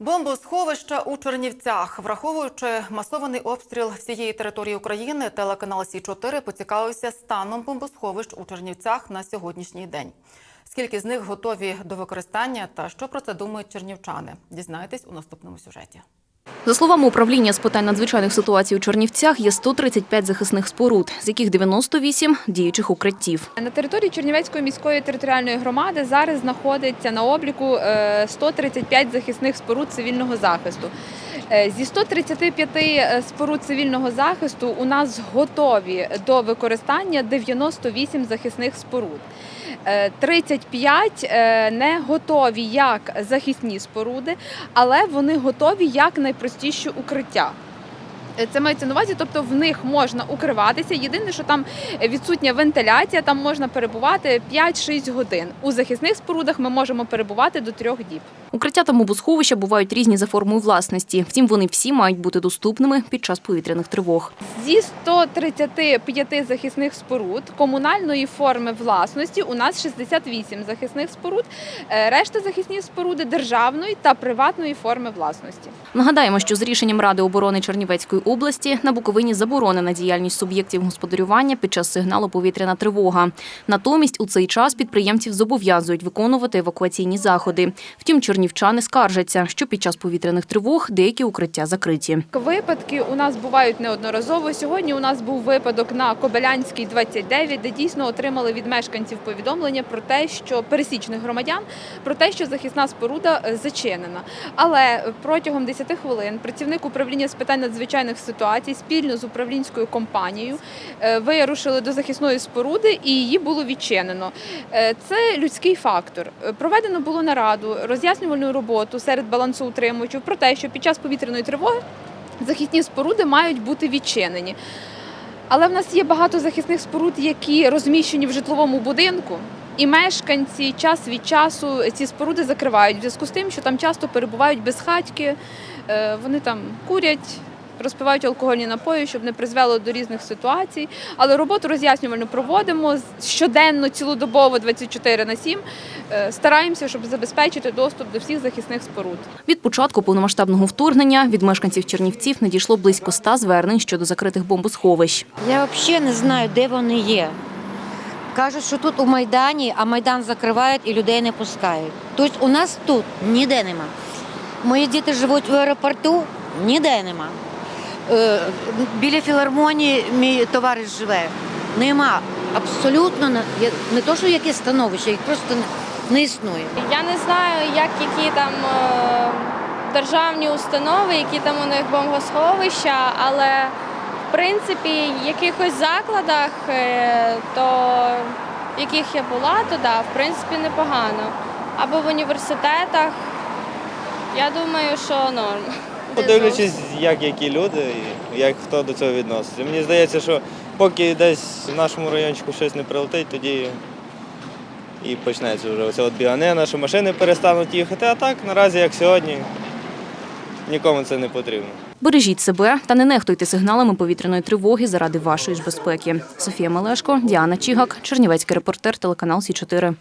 Бомбосховища у Чернівцях, враховуючи масований обстріл всієї території України, телеканал Сі 4 поцікавився станом бомбосховищ у Чернівцях на сьогоднішній день. Скільки з них готові до використання та що про це думають чернівчани? Дізнаєтесь у наступному сюжеті. За словами управління з питань надзвичайних ситуацій у Чернівцях, є 135 захисних споруд, з яких 98 – діючих укриттів. На території Чернівецької міської територіальної громади зараз знаходиться на обліку е, 135 захисних споруд цивільного захисту. Е, Зі 135 споруд цивільного захисту у нас готові до використання 98 захисних споруд. Е, 35 е, не готові як захисні споруди, але вони готові як найпростіші укриття. Е, Це мається на увазі, тобто в них можна укриватися. Єдине, що там відсутня вентиляція, там можна перебувати 5-6 годин. У захисних спорудах ми можемо перебувати до трьох діб. Укриття та бомбосховища бувають різні за формою власності. Втім, вони всі мають бути доступними під час повітряних тривог. Зі 135 захисних споруд комунальної форми власності у нас 68 захисних споруд. Е, Решта захисні споруди державної та приватної форми власності. Нагадаємо, що з рішенням Ради оборони Чернівецької області на Буковині заборонена діяльність суб'єктів господарювання під час сигналу повітряна тривога. Натомість у цей час підприємців зобов'язують виконувати евакуаційні заходи. Втім, чернівчани скаржаться, що під час повітряних тривог деякі укриття закриті. Випадки у нас бувають неодноразово. Сьогодні у нас був випадок на Кобилянській 29, де дійсно отримали від мешканців повідомлення про те, що пересічних громадян про те, що захисна споруда е, зачинена. Але протягом 10 хвилин працівник управління з питань надзвичайних ситуацій спільно з управлінською компанією е, вирушили до захисної споруди і її було відчинено. Е, Це людський фактор. Е, Проведено було нараду, роз'яснювальну роботу серед балансоутримувачів про те, що під час повітряної тривоги захисні споруди мають бути відчинені. Але в нас є багато захисних споруд, які розміщені в житловому будинку, і мешканці час від часу ці споруди закривають в зв'язку з тим, що там часто перебувають безхатьки, вони там курять. Розпивають алкогольні напої, щоб не призвело до різних ситуацій. Але роботу роз'яснювальну проводимо щоденно, цілодобово, 24 на 7. Е, Стараємося, щоб забезпечити доступ до всіх захисних споруд. Від початку повномасштабного вторгнення від мешканців Чернівців надійшло близько ста звернень щодо закритих бомбосховищ. Я взагалі не знаю, де вони є. Кажуть, що тут у Майдані, а Майдан закривають і людей не пускають. Тобто у нас тут ніде нема. Мої діти живуть в аеропорту, ніде нема. Е, Біля філармонії мій товариш живе. Нема. Абсолютно не, то, що якесь становище, їх просто не, існує. Я не знаю, як які там е, державні установи, які там у них бомбосховища, але в принципі в якихось закладах, е, то в яких я була, то да, в принципі непогано. Або в університетах. Я думаю, що норм. Подивлячись, як які люди і як хто до цього відноситься. Мені здається, що поки десь в нашому райончику щось не прилетить, тоді і почнеться вже оця от біганина, що машини перестануть їхати. А так, наразі, як сьогодні, нікому це не потрібно. Бережіть себе та не нехтуйте сигналами повітряної тривоги заради вашої ж безпеки. Софія Малешко, Діана Чігак, Чернівецький репортер, телеканал Сі 4